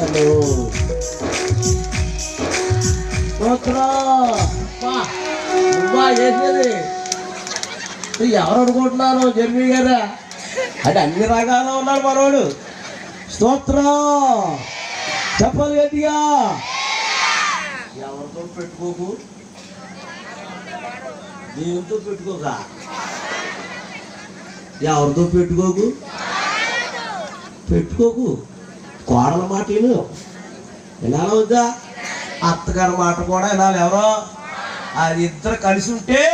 వందనాలు నువ్వా చేసేది ఎవరు అనుకుంటున్నాను జర్మీ గారా? అంటే అన్ని రకాలు ఉన్నాడు మనవాడు స్తోత్రం. చెప్పాలి గట్టిగా. ఎవరితో పెట్టుకోకు? దేవునితో పెట్టుకోక? ఎవరితో పెట్టుకోకు? పెట్టుకోకు. కోడల మాట విను. వినాలి వద్దా? అత్తగారి మాట కూడా వినాలి ఎవరో? అది ఇద్దరు కలిసి ఉంటే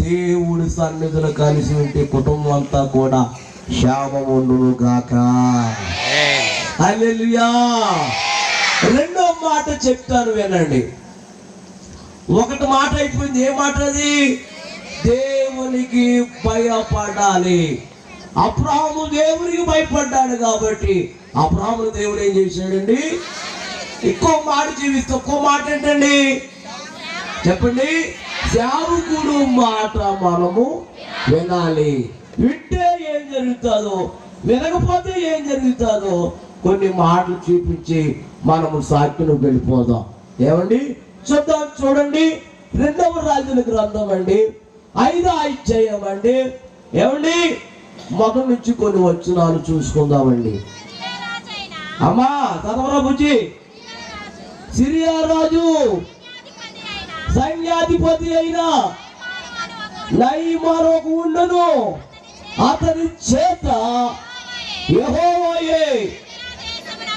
దేవుడి సన్నిధులు కలిసి ఉంటే కుటుంబం అంతా కూడా శాపం ఉండును గాక. హల్లెలూయా. రెండో మాట చెప్తాను వినండి. ఒకటి మాట అయిపోయింది. ఏ మాట అది? దేవునికి భయపడాలి. అబ్రాహము దేవునికి భయపడ్డాడు కాబట్టి అబ్రాహము దేవుడు ఏం చేశాడండి? ఎక్కువ మాట జీవిస్తే ఒక్కో మాట ఏంటండి? చెప్పండి. సేవకుడు మాట మనము వినాలి. వింటే ఏం జరుగుతుందో వినకపోతే ఏం జరుగుతుందో కొన్ని మాటలు చూపించి మనము సాక్షిని వెళ్ళిపోదాం. ఏమండి? చూద్దాం చూడండి. రెండవ రాజుల గ్రంథం అండి. ఐదో అధ్యాయం అండి. ఏమండి? మొదటి నుంచి కొన్ని వచ్చినాలు చూసుకుందామండి. అమ్మా చదవరా బుజ్జి? సిరియా రాజు సైన్యాధిపతి అయిన నైమరొక ఉండను. అతని చేత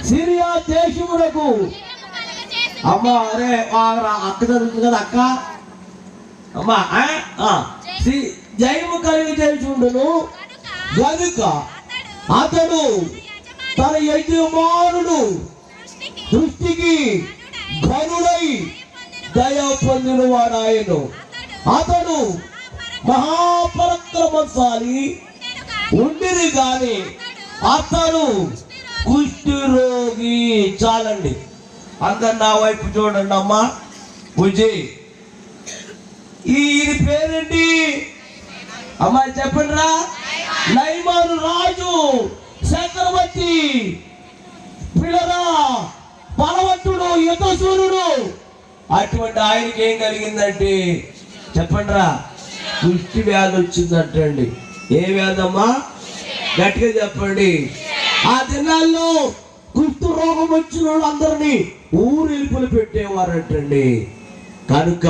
సిరియా దేశమునకు. అమ్మ అరే అక్క చదువుతుంది కదా అక్క? అమ్మా ఆ? సి- జయము కలిగి చేయుచుండును గనుక అతడు తన యజమానుడు దృష్టికి ఘనుడై దయ పొందిన వాడాయను అతడు మహాపరక్రమశాలి. ఉండిరి గాని అతడు కుష్ఠరోగి చాలండి. అందరు నా వైపు చూడండి అమ్మా. బుజ్జి ఈ ఈయన పేరేంటి? అమ్మాయి చెప్పండి రా నైమర్ రాజు చక్రవర్తి పిల్లరా బలవంతుడు యుద్ధసూరుడు అటువంటి ఆయనకి ఏం కలిగిందంటే చెప్పండి రా దృష్టి వ్యాధి వచ్చిందంటండి. ఏ వ్యాధమ్మా? గట్టిగా చెప్పండి. ఆ దినాల్లో కుష్టు రోగం వచ్చిన వాళ్ళందరినీ ఊరెలుపులు పెట్టేవారంటండి. కనుక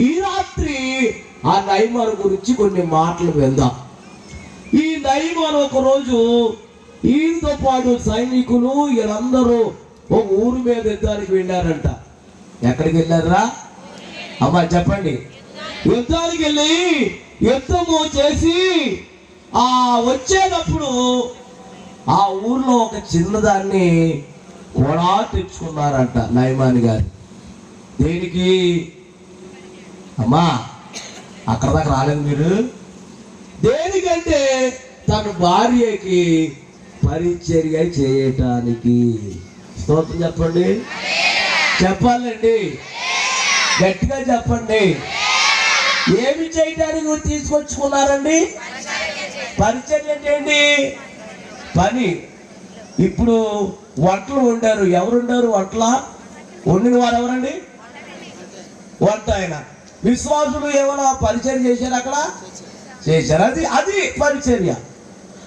ఈ రాత్రి ఆ నైమర్ గురించి కొన్ని మాటలు విందాం. దైవం నైమాన్ ఒక రోజు ఈయనతో పాటు సైనికులు వీళ్ళందరూ ఒక ఊరు మీద యుద్ధానికి వెళ్ళారంట. ఎక్కడికి వెళ్ళారా అమ్మా చెప్పండి. యుద్ధానికి వెళ్ళి యుద్ధము చేసి ఆ వచ్చేటప్పుడు ఆ ఊర్లో ఒక చిన్నదాన్ని కూడా తెచ్చుకున్నారంట నయమాని గారు. దేనికి? అమ్మా అక్కడ దాకా రాలేదు మీరు? దేనికంటే తన భార్యకి పరిచర్య చేయటానికి స్తోత్రం చెప్పండి. చెప్పాలండి. గట్టిగా చెప్పండి. ఏమి చేయటానికి తీసుకొచ్చుకున్నారండి? పరిచర్య చేయండి. ఏంటి పని. ఇప్పుడు వంటలు వండారు. ఎవరుండారు వంటల? వండిన వారు ఎవరండి? వంట ఆయన. విశ్వాసులు ఏమైనా పరిచయం చేశారు అక్కడ? చేశారు? అది అది పరిచర్య.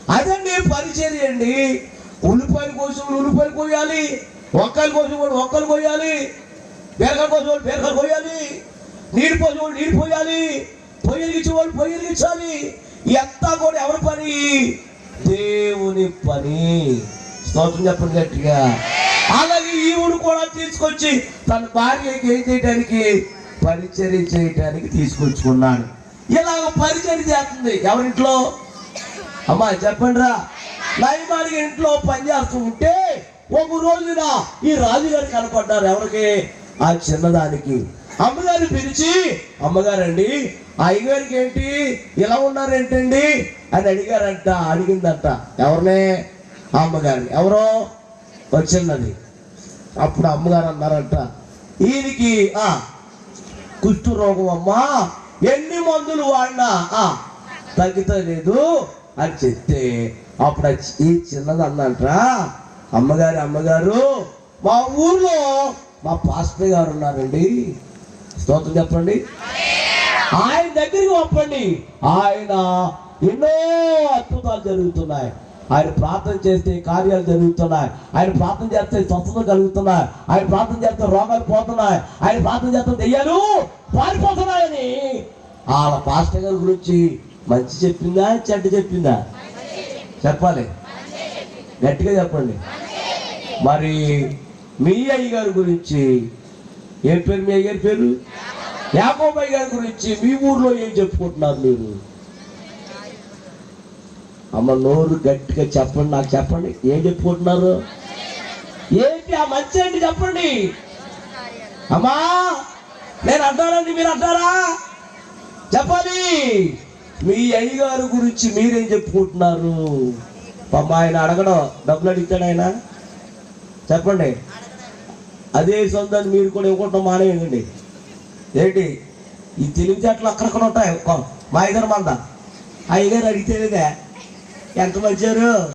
అదండి పరిచర్య అండి. ఉల్లిపాయలు కోసం ఉల్లిపాయలు కోయాలి ఒక్కల కోసం కూడా ఒక్కలు కోయాలి బీరకాయ కోసం వాళ్ళు బీరకాయలు కోయాలి నీరు కోసం వాళ్ళు నీరు పోయాలి పొయ్యిలిగించే వాళ్ళు పొయ్యిలిగించాలి ఎంత కూడా ఎవరి పని? దేవుని పని. స్తోత్రం చెప్పండి గట్టిగా. అలాగే ఈవుడు కూడా తీసుకొచ్చి తన భార్యకి ఏం చేయడానికి పరిచర్య చేయడానికి తీసుకొచ్చుకున్నాడు. ఇలాగ పరిచర్య చేస్తుంది. ఎవరింట్లో? అమ్మా చెప్పండి రా నైమానికి ఇంట్లో పని చేస్తూ ఉంటే ఒక రోజున ఈ రాజుగారు కనపడ్డారు ఎవరికి? ఆ చిన్నదానికి. అమ్మగారిని పిలిచి అమ్మగారండి ఆ అయ్యగారికి ఏంటి? ఇలా ఉన్నారేంటండి? అని అడిగారంట అడిగిందంట ఎవరినే? అమ్మగారిని ఎవరో? వచ్చిన్నది అప్పుడు అమ్మగారు అన్నారంట ఈయనకి ఆ కుష్ఠు రోగం అమ్మా ఎన్ని మందులు వాడినా ఆ తగ్గుతలేదు అని చెప్తే అప్పుడు ఈ చిన్నది అందంట అమ్మగారు అమ్మగారు మా ఊర్లో మా పాస్టర్ గారు ఉన్నారండి. స్తోత్రం చెప్పండి. ఆయన దగ్గరికి పంపండి. ఆయన ఎన్నో అద్భుతాలు జరుగుతున్నాయి. ఆయన ప్రార్థన చేస్తే కార్యాలు జరుగుతున్నాయి. ఆయన ప్రార్థన చేస్తే స్వస్థత కలుగుతున్నాయి. ఆయన ప్రార్థన చేస్తే రోగాలు పోతున్నాయి. ఆయన ప్రార్థన చేస్తే దెయ్యాలు పారిపోతున్నాయని వాళ్ళ పాస్టర్ గారి గురించి మంచి చెప్పిందా చెడ్డ చెప్పిందా? చెప్పాలి. గట్టిగా చెప్పండి. మరి మీ అయ్య గారి గురించి ఏం పేరు మీ అయ్య గారి పేరు? యాకోబయ్య గారి గురించి మీ ఊర్లో ఏం చెప్పుకుంటున్నారు మీరు? అమ్మ నోరు గట్టిగా చెప్పండి నాకు చెప్పండి. ఏం చెప్పుకుంటున్నారు? ఏంటి ఆ మంచి ఏంటి చెప్పండి. అమ్మా నేను అంటానండి మీరు అంటారా? చెప్పాలి మీ అయ్యగారు గురించి మీరేం చెప్పుకుంటున్నారు? పాప ఆయన అడగడం డబ్బులు అడుగుతాడు ఆయన? చెప్పండి. అదే సొంతాన్ని మీరు కూడా ఇవ్వకుండా మానేయండి. ఏంటి? ఈ తెలివితేటలు అక్కడక్కడ ఉంటాయి. మా అయ్యగారు మంద అయ్యగారు అడిగితేనే ఎంత మంచారు